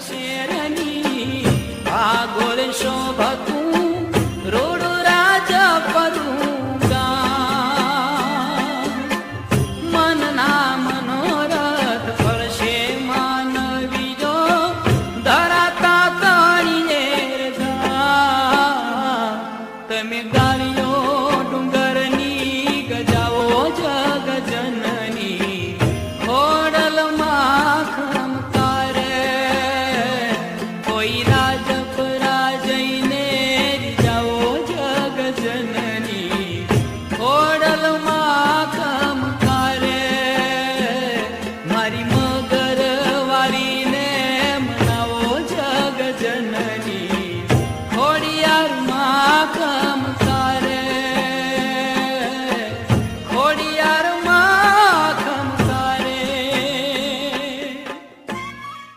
શેરની ભાગોળ શોભતું road રાજ મનના મનોરથ ફળશે માન બીજો ધરાતા તાણીને તમે ગાળીઓ Poeira